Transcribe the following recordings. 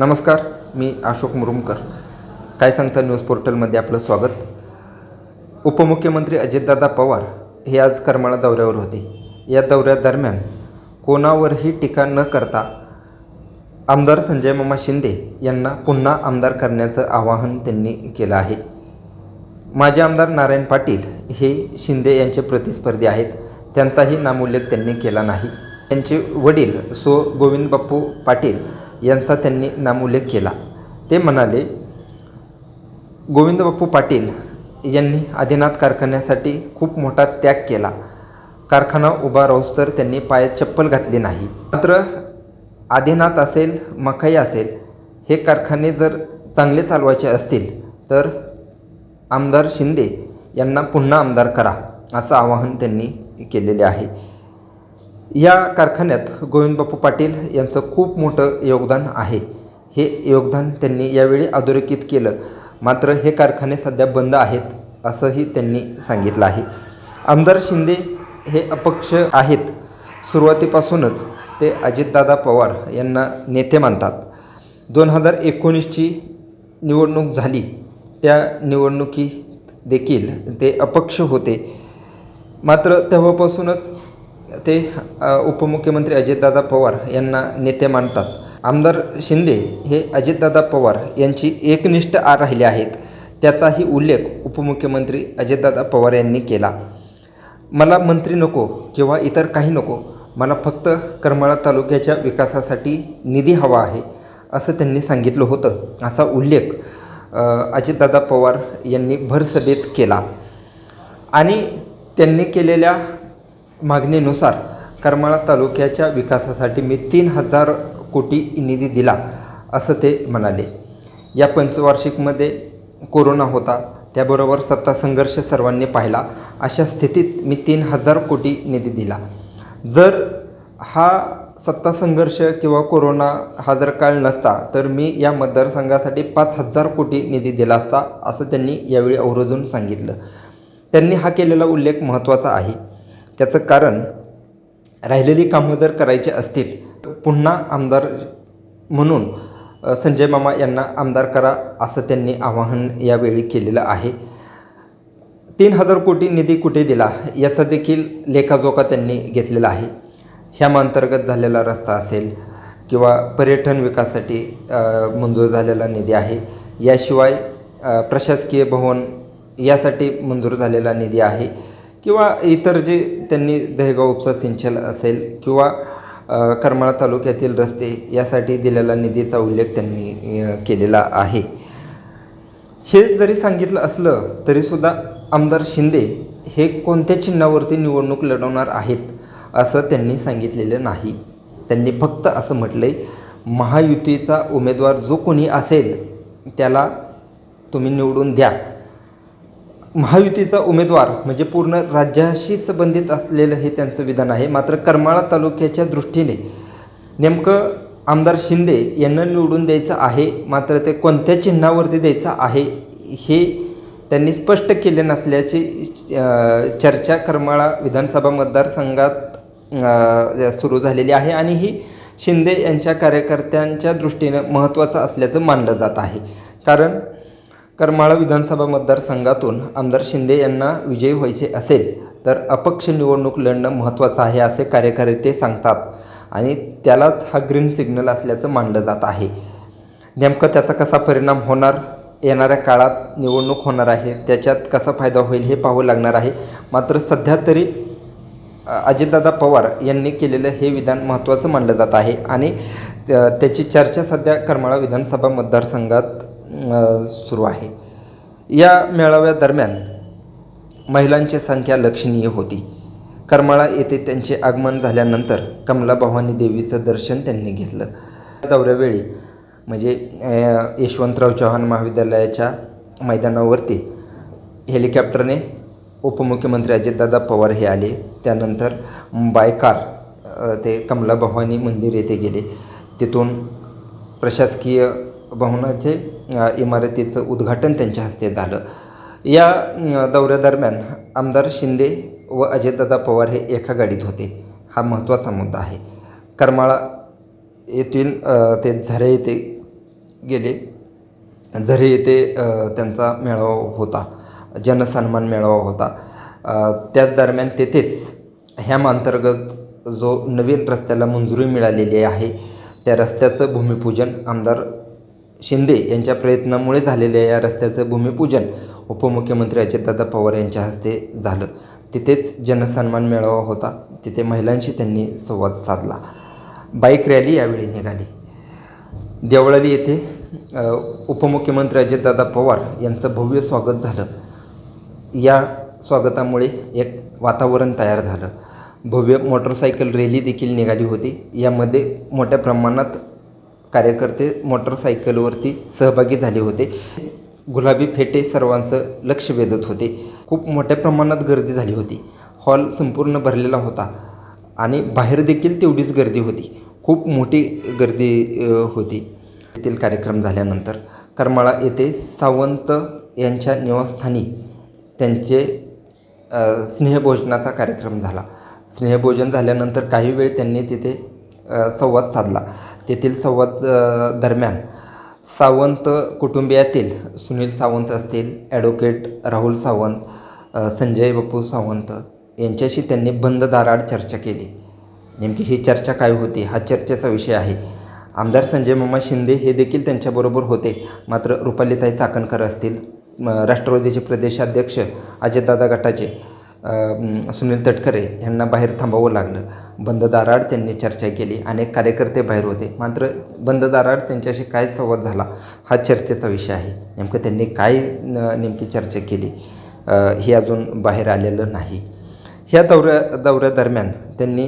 नमस्कार मी अशोक मुरुमकर. काय सांगता न्यूज पोर्टलमध्ये आपलं स्वागत. उपमुख्यमंत्री अजितदादा पवार हे आज करमाळा दौऱ्यावर होते. या दौऱ्यादरम्यान कोणावरही टीका न करता आमदार संजय मामा शिंदे यांना पुन्हा आमदार करण्याचं आवाहन त्यांनी केलं आहे. माजी आमदार नारायण पाटील हे शिंदे यांचे प्रतिस्पर्धी आहेत. त्यांचाही नामोल्लेख त्यांनी केला नाही. त्यांचे वडील सो गोविंद बाप्पू पाटील यांचा त्यांनी नामोल्लेख केला. ते म्हणाले गोविंद बाप्पू पाटील यांनी आदिनाथ कारखान्यासाठी खूप मोठा त्याग केला. कारखाना उभा राहूस तर त्यांनी पायात चप्पल घातली नाही. मात्र आदिनाथ असेल मकाई असेल हे कारखाने जर चांगले चालवायचे असतील तर आमदार शिंदे यांना पुन्हा आमदार करा असं आवाहन त्यांनी केलेले आहे. या कारखान्यात गोविंदबापू पाटील यांचं खूप मोठं योगदान आहे. हे योगदान त्यांनी यावेळी अधोरेखित केलं. मात्र हे कारखाने सध्या बंद आहेत असंही त्यांनी सांगितलं आहे. आमदार शिंदे हे अपक्ष आहेत. सुरुवातीपासूनच ते अजितदादा पवार यांना नेते मानतात. दोन हजार एकोणीसची निवडणूक झाली. त्या निवडणुकीत देखील ते अपक्ष होते. मात्र तेव्हापासूनच ते उपमुख्यमंत्री अजितदादा पवार यांना नेते मानतात. आमदार शिंदे हे अजितदादा पवार यांची एकनिष्ठ आ राहिले आहेत. त्याचाही उल्लेख उपमुख्यमंत्री अजितदादा पवार यांनी केला. मला मंत्री नको किंवा इतर काही नको. मला फक्त करमाळा तालुक्याच्या विकासासाठी निधी हवा आहे असं त्यांनी सांगितलं होतं. असा उल्लेख अजितदादा पवार यांनी भरसभेत केला. आणि त्यांनी केलेल्या मागणीनुसार करमाळा तालुक्याच्या विकासासाठी मी तीन हजार कोटी निधी दिला असं ते म्हणाले. या पंचवार्षिकमध्ये कोरोना होता त्याबरोबर सत्ता संघर्ष सर्वांनी पाहिला. अशा स्थितीत मी तीन हजार कोटी निधी दिला. जर हा सत्ता संघर्ष किंवा कोरोना हा जर काळ नसता तर मी या मतदारसंघासाठी पाच हजार कोटी निधी दिला असता असं त्यांनी यावेळी आवर्जून सांगितलं. त्यांनी हा केलेला उल्लेख महत्त्वाचा आहे. त्याचं कारण राहिलेली कामं जर करायची असतील पुन्हा आमदार म्हणून संजय मामा यांना आमदार करा असं त्यांनी आवाहन यावेळी केलेलं आहे. तीन हजार कोटी निधी कुठे दिला याचा देखील लेखाजोखा त्यांनी घेतलेला आहे. ह्यामांतर्गत झालेला रस्ता असेल किंवा पर्यटन विकासासाठी मंजूर झालेला निधी आहे. याशिवाय प्रशासकीय भवन यासाठी मंजूर झालेला निधी आहे. किंवा इतर जे त्यांनी दहेगाव उपसा सिंचन असेल किंवा करमाळा तालुक्यातील रस्ते यासाठी दिलेला निधीचा उल्लेख त्यांनी केलेला आहे. हे जरी सांगितलं असलं तरीसुद्धा आमदार शिंदे हे कोणत्या चिन्हावरती निवडणूक लढवणार आहेत असं त्यांनी सांगितलेलं नाही. त्यांनी फक्त असं म्हटलं आहे महायुतीचा उमेदवार जो कोणी असेल त्याला तुम्ही निवडून द्या. महायुतीचा उमेदवार म्हणजे पूर्ण राज्याशी संबंधित असलेलं हे त्यांचं विधान आहे. मात्र करमाळा तालुक्याच्या दृष्टीने नेमकं आमदार शिंदे यांना निवडून द्यायचं आहे मात्र ते कोणत्या चिन्हावरती द्यायचं आहे हे त्यांनी स्पष्ट केले नसल्याची चर्चा करमाळा विधानसभा मतदारसंघात सुरू झालेली आहे आणि ही शिंदे यांच्या कार्यकर्त्यांच्या दृष्टीनं महत्त्वाचं असल्याचं मानलं जात आहे. कारण करमाळा विधानसभा मतदारसंघातून आमदार शिंदे यांना विजयी व्हायचे असेल तर अपक्ष निवडणूक लढणं महत्त्वाचं आहे असे कार्यकर्ते सांगतात आणि त्यालाच हा ग्रीन सिग्नल असल्याचं मानलं जात आहे. नेमकं त्याचा कसा परिणाम होणार? येणाऱ्या काळात निवडणूक होणार आहे त्याच्यात कसा फायदा होईल हे पाहावं लागणार आहे. मात्र सध्या तरी अजितदादा पवार यांनी केलेलं हे विधान महत्त्वाचं मानलं जात आहे आणि त्याची चर्चा सध्या करमाळा विधानसभा मतदारसंघात सुरू आहे. या मेळाव्यादरम्यान महिलांची संख्या लक्षणीय होती. करमाळा येथे त्यांचे आगमन झाल्यानंतर कमला भवानी देवीचं दर्शन त्यांनी घेतलं. दौऱ्यावेळी म्हणजे यशवंतराव चव्हाण महाविद्यालयाच्या मैदानावरती हेलिकॉप्टरने उपमुख्यमंत्री अजितदादा पवार हे आले. त्यानंतर बाय कार ते कमला भवानी मंदिर येथे गेले. तिथून प्रशासकीय भवनाचे इमारतीचं उद्घाटन त्यांच्या हस्ते झालं. या दौऱ्यादरम्यान आमदार शिंदे व अजितदादा पवार हे एका गाडीत होते. हा महत्त्वाचा मुद्दा आहे. करमाळा येथील ते झरे येथे गेले. झरे येथे त्यांचा मेळावा होता. जनसन्मान मेळावा होता. त्याच दरम्यान तेथेच ह्याम अंतर्गत जो नवीन रस्त्याला मंजुरी मिळालेली आहे त्या रस्त्याचं भूमिपूजन आमदार शिंदे यांच्या प्रयत्नामुळे झालेल्या या रस्त्याचं भूमिपूजन उपमुख्यमंत्री अजितदादा पवार यांच्या हस्ते झालं. तिथेच जनसन्मान मेळावा होता. तिथे महिलांशी त्यांनी संवाद साधला. बाईक रॅली यावेळी निघाली. देवळाली येथे उपमुख्यमंत्री अजितदादा पवार यांचं भव्य स्वागत झालं. या स्वागतामुळे एक वातावरण तयार झालं. भव्य मोटरसायकल रॅली देखील निघाली होती. यामध्ये मोठ्या प्रमाणात कार्यकर्ते मोटरसायकलवरती सहभागी झाले होते. गुलाबी फेटे सर्वांचं लक्ष वेधत होते. खूप मोठ्या प्रमाणात गर्दी झाली होती. हॉल संपूर्ण भरलेला होता आणि बाहेर देखील तेवढीच गर्दी होती. खूप मोठी गर्दी होती. येथील कार्यक्रम झाल्यानंतर करमाळा येथे सावंत यांच्या निवासस्थानी त्यांचे स्नेहभोजनाचा कार्यक्रम झाला. स्नेहभोजन झाल्यानंतर काही वेळ त्यांनी तिथे संवाद साधला. तेथील संवाद दरम्यान सावंत कुटुंबियातील सुनील सावंत असतील ॲडव्होकेट राहुल सावंत संजय बापू सावंत यांच्याशी त्यांनी बंद दाराआड चर्चा केली. नेमकी ही चर्चा काय होती? हा चर्चेचा विषय आहे. आमदार संजय मामा शिंदे हे देखील त्यांच्याबरोबर होते. मात्र रुपालीताई चाकणकर असतील म, राष्ट्रवादीचे प्रदेशाध्यक्ष अजितदादा गटाचे सुनील तटकरे यांना बाहेर थांबावं लागलं. बंद दाराआड त्यांनी चर्चा केली. अनेक कार्यकर्ते बाहेर होते. मात्र बंद दाराआड त्यांच्याशी काय संवाद झाला हा चर्चेचा विषय आहे. नेमकं त्यांनी काय न- नेमकी चर्चा केली हे अजून बाहेर आलेलं नाही. ह्या दौऱ्या दौऱ्यादरम्यान त्यांनी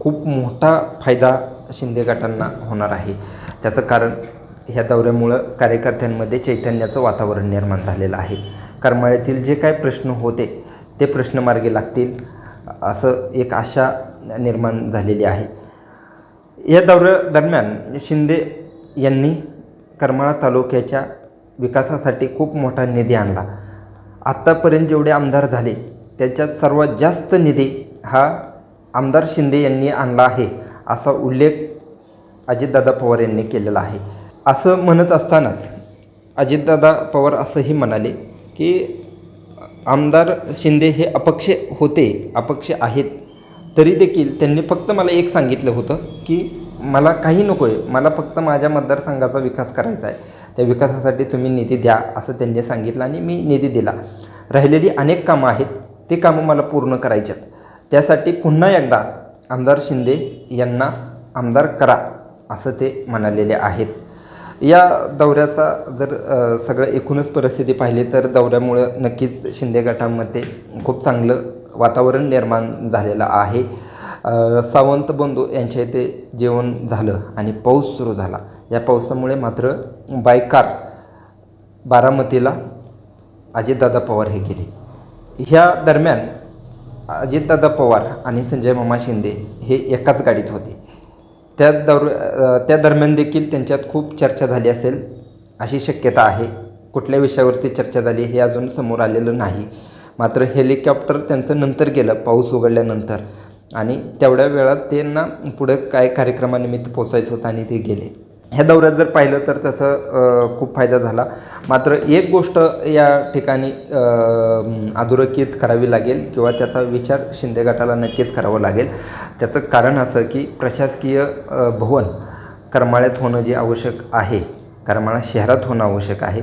खूप मोठा फायदा शिंदे गटांना होणार आहे. त्याचं कारण ह्या दौऱ्यामुळं कार्यकर्त्यांमध्ये चैतन्याचं वातावरण निर्माण झालेलं आहे. करमाळ्यातील जे काय प्रश्न होते ते प्रश्न मार्गी लागतील असं एक आशा निर्माण झालेली आहे. या दौऱ्यादरम्यान शिंदे यांनी करमाळा तालुक्याच्या विकासासाठी खूप मोठा निधी आणला. आत्तापर्यंत जेवढे आमदार झाले त्याच्यात सर्वात जास्त निधी हा आमदार शिंदे यांनी आणला आहे असा उल्लेख अजितदादा पवार यांनी केलेला आहे. असं म्हणत असतानाच अजितदादा पवार असंही म्हणाले की आमदार शिंदे हे अपक्ष होते अपक्ष आहेत. तरी देखील त्यांनी फक्त मला एक सांगितलं होतं की मला काही नको आहे मला फक्त माझ्या मतदारसंघाचा विकास करायचा आहे. त्या विकासासाठी तुम्ही निधी द्या असं त्यांनी सांगितलं आणि मी निधी दिला. राहिलेली अनेक कामं आहेत ते कामं मला पूर्ण करायच्यात त्यासाठी पुन्हा एकदा आमदार शिंदे यांना आमदार करा असं ते म्हणालेले आहेत. या दौऱ्याचा जर सगळं एकूणच परिस्थिती पाहिली तर दौऱ्यामुळं नक्कीच शिंदे गटामध्ये खूप चांगलं वातावरण निर्माण झालेलं आहे. सावंत बंधू यांच्या इथे जेवण झालं आणि पाऊस सुरू झाला. या पावसामुळे मात्र बाय कार बारामतीला अजितदादा पवार हे गेले. ह्या दरम्यान अजितदादा पवार आणि संजय मामा शिंदे हे एकाच गाडीत होते. त्या दौर त्या दरम्यान देखील त्यांच्यात खूप चर्चा झाली असेल अशी शक्यता आहे. कुठल्या विषयावरती चर्चा झाली हे अजून समोर आलेलं नाही. मात्र हेलिकॉप्टर त्यांचं नंतर गेलं पाऊस उघडल्यानंतर. आणि तेवढ्या वेळात त्यांना पुढं काय कार्यक्रमानिमित्त पोचायचं होतं आणि ते गेले. ह्या दौऱ्यात जर पाहिलं तर त्याचा खूप फायदा झाला. मात्र एक गोष्ट या ठिकाणी अधोरेखित करावी लागेल किंवा त्याचा विचार शिंदे गटाला नक्कीच करावा लागेल. त्याचं कारण असं की प्रशासकीय भवन करमाळ्यात होणं जे आवश्यक आहे करमाळा शहरात होणं आवश्यक आहे.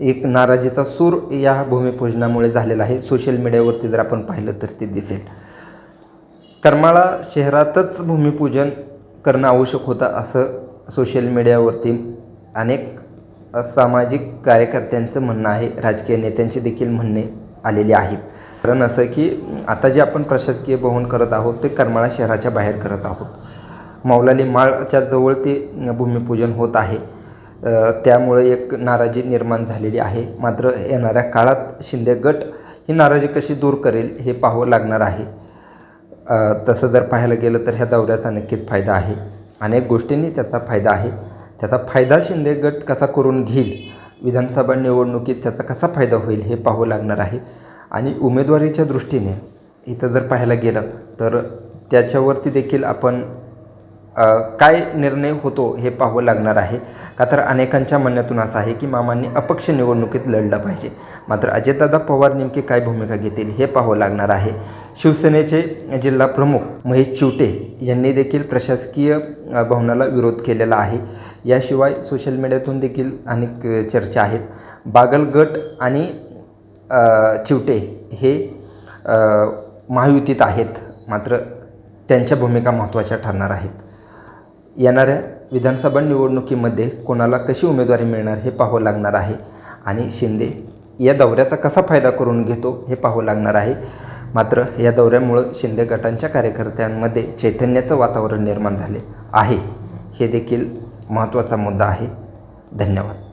एक नाराजीचा सूर या भूमिपूजनामुळे झालेला आहे. सोशल मीडियावरती जर आपण पाहिलं तर ते दिसेल. करमाळा शहरातच भूमिपूजन करणं आवश्यक होतं असं सोशल मीडियावरती अनेक सामाजिक कार्यकर्त्यांचं म्हणणं आहे राजकीय नेत्यांचे देखील म्हणणे आलेले आहेत. कारण असं की आता जे आपण प्रशासकीय भवन करत आहोत ते करमाळा शहराच्या बाहेर करत आहोत. मौलाली माळच्या जवळ ते भूमिपूजन होत आहे. त्यामुळे एक नाराजी निर्माण झालेली आहे. मात्र येणाऱ्या काळात शिंदे गट ही नाराजी कशी दूर करेल हे पाहावं लागणार आहे. तसं जर पाहायला गेलं तर ह्या दौऱ्याचा नक्कीच फायदा आहे. अनेक गोष्टींनी त्याचा फायदा आहे. त्याचा फायदा शिंदे गट कसा करून घेईल? विधानसभा निवडणुकीत त्याचा कसा फायदा होईल हे पाहावं लागणार आहे. आणि उमेदवारीच्या दृष्टीने इथं जर पाहायला गेलं तर त्याच्यावरती देखील आपण काय निर्णय होतो हे पाहावं लागणार आहे. का तर अनेकांच्या म्हणण्यातून असं आहे की मामांनी अपक्ष निवडणुकीत लढलं पाहिजे. मात्र अजितदादा पवार नेमकी काय भूमिका घेतील हे पाहावं लागणार आहे. शिवसेनेचे जिल्हा प्रमुख महेश चिवटे यांनी देखील प्रशासकीय भवनाला विरोध केलेला आहे. याशिवाय सोशल मीडियातून देखील अनेक चर्चा आहेत. बागल गट आणि चिवटे हे महायुतीत आहेत. मात्र त्यांच्या भूमिका महत्त्वाच्या ठरणार आहेत. येणाऱ्या विधानसभा निवडणुकीमध्ये कोणाला कशी उमेदवारी मिळणार हे पाहावं लागणार आहे. आणि शिंदे या दौऱ्याचा कसा फायदा करून घेतो हे पाहावं लागणार आहे. मात्र या दौऱ्यामुळं शिंदे गटांच्या कार्यकर्त्यांमध्ये चैतन्याचं वातावरण निर्माण झाले आहे. हे देखील महत्त्वाचा मुद्दा आहे. धन्यवाद.